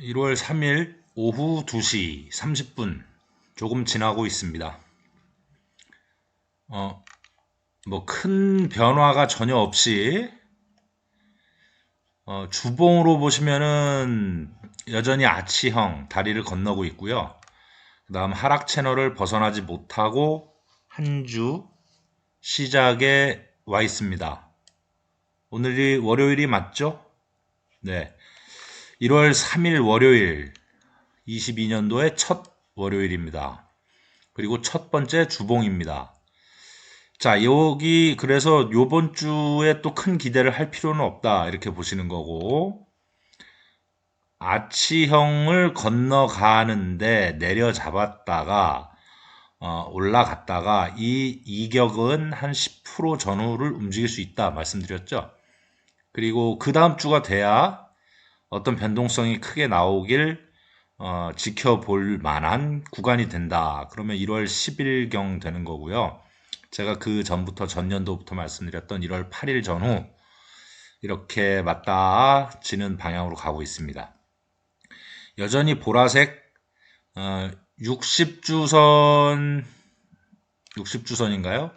1월 3일 오후 2시 30분 조금 지나고 있습니다. 어, 뭐 큰 변화가 전혀 없이 어, 주봉으로 보시면은 여전히 아치형 다리를 건너고 있고요. 그 다음 하락 채널을 벗어나지 못하고 한 주 시작에 와 있습니다. 오늘이 월요일이 맞죠? 네. 1월 3일 월요일 22년도의 첫 월요일입니다. 그리고 첫 번째 주봉입니다. 자, 여기 그래서 요번 주에 또 큰 기대를 할 필요는 없다. 이렇게 보시는 거고 아치형을 건너가는데 내려잡았다가 어, 올라갔다가 이 이격은 한 10% 전후를 움직일 수 있다 말씀드렸죠. 그리고 그 다음 주가 돼야 어떤 변동성이 크게 나오길 어, 지켜볼 만한 구간이 된다. 그러면 1월 10일경 되는 거고요. 제가 그 전부터 전년도부터 말씀드렸던 1월 8일 전후 이렇게 맞닿아 지는 방향으로 가고 있습니다. 여전히 보라색 어, 60주선 60주선인가요?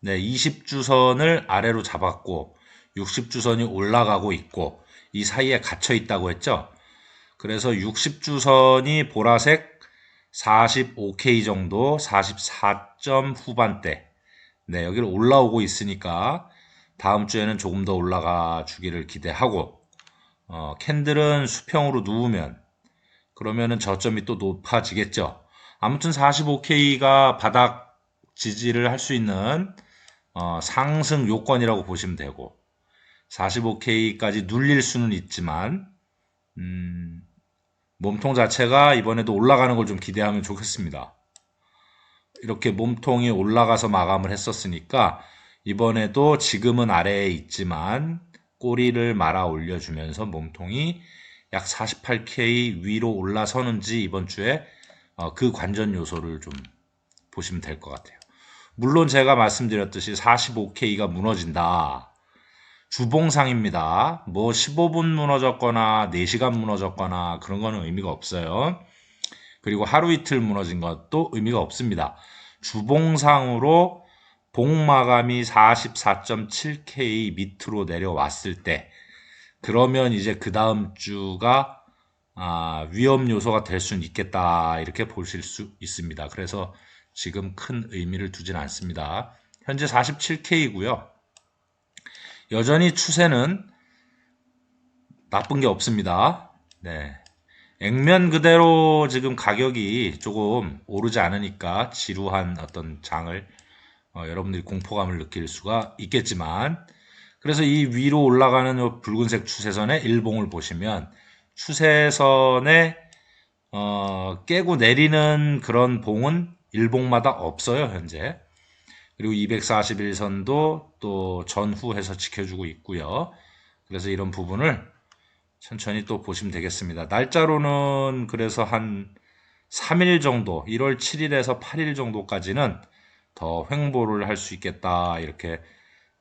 네, 20주선을 아래로 잡았고 60주선이 올라가고 있고 이 사이에 갇혀 있다고 했죠. 그래서 60주선이 보라색 45K 정도 44점 후반대 네 여기를 올라오고 있으니까 다음 주에는 조금 더 올라가 주기를 기대하고 어, 캔들은 수평으로 누우면 그러면은 저점이 또 높아지겠죠. 아무튼 45K가 바닥 지지를 할 수 있는 어, 상승 요건이라고 보시면 되고 45K까지 눌릴 수는 있지만 음, 몸통 자체가 이번에도 올라가는 걸 좀 기대하면 좋겠습니다. 이렇게 몸통이 올라가서 마감을 했었으니까 이번에도 지금은 아래에 있지만 꼬리를 말아 올려주면서 몸통이 약 48K 위로 올라서는지 이번 주에 어, 그 관전 요소를 좀 보시면 될 것 같아요. 물론 제가 말씀드렸듯이 45K가 무너진다. 주봉상입니다. 뭐 15분 무너졌거나 4시간 무너졌거나 그런 거는 의미가 없어요. 그리고 하루 이틀 무너진 것도 의미가 없습니다. 주봉상으로 봉마감이 44.7K 밑으로 내려왔을 때 그러면 이제 그 다음 주가 아, 위험 요소가 될 수는 있겠다 이렇게 보실 수 있습니다. 그래서 지금 큰 의미를 두진 않습니다. 현재 47K이고요. 여전히 추세는 나쁜 게 없습니다. 네. 액면 그대로 지금 가격이 조금 오르지 않으니까 지루한 어떤 장을 어, 여러분들이 공포감을 느낄 수가 있겠지만 그래서 이 위로 올라가는 이 붉은색 추세선의 일봉을 보시면 추세선에 어, 깨고 내리는 그런 봉은 일봉마다 없어요 현재 그리고 241선도 또 전후해서 지켜주고 있고요. 그래서 이런 부분을 천천히 또 보시면 되겠습니다. 날짜로는 그래서 한 3일 정도, 1월 7일에서 8일 정도까지는 더 횡보를 할 수 있겠다. 이렇게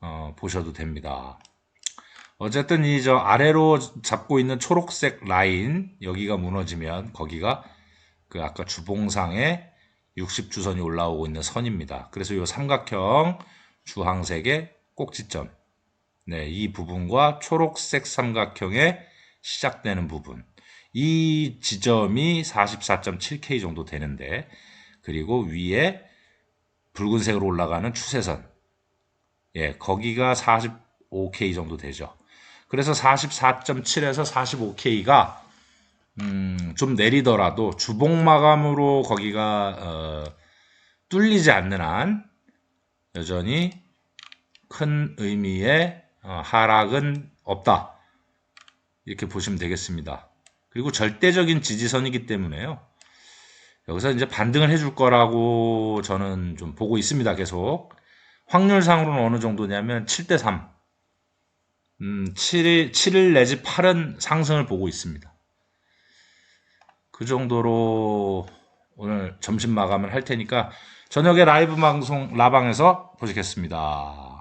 어, 보셔도 됩니다. 어쨌든 이 저 아래로 잡고 있는 초록색 라인 여기가 무너지면 거기가 그 아까 주봉상의 60주선이 올라오고 있는 선입니다. 그래서 이 삼각형 주황색의 꼭지점. 네, 이 부분과 초록색 삼각형의 시작되는 부분. 이 지점이 44.7K 정도 되는데, 그리고 위에 붉은색으로 올라가는 추세선. 예, 거기가 45K 정도 되죠. 그래서 44.7에서 45K가 음, 좀 내리더라도 주봉 마감으로 거기가 어, 뚫리지 않는 한 여전히 큰 의미의 어, 하락은 없다. 이렇게 보시면 되겠습니다. 그리고 절대적인 지지선이기 때문에요. 여기서 이제 반등을 해줄 거라고 저는 좀 보고 있습니다. 계속. 확률상으로는 어느 정도냐면 7대3. 음, 7, 7일 내지 8은 상승을 보고 있습니다. 그 정도로 오늘 점심 마감을 할 테니까 저녁에 라이브 방송 라방에서 보시겠습니다.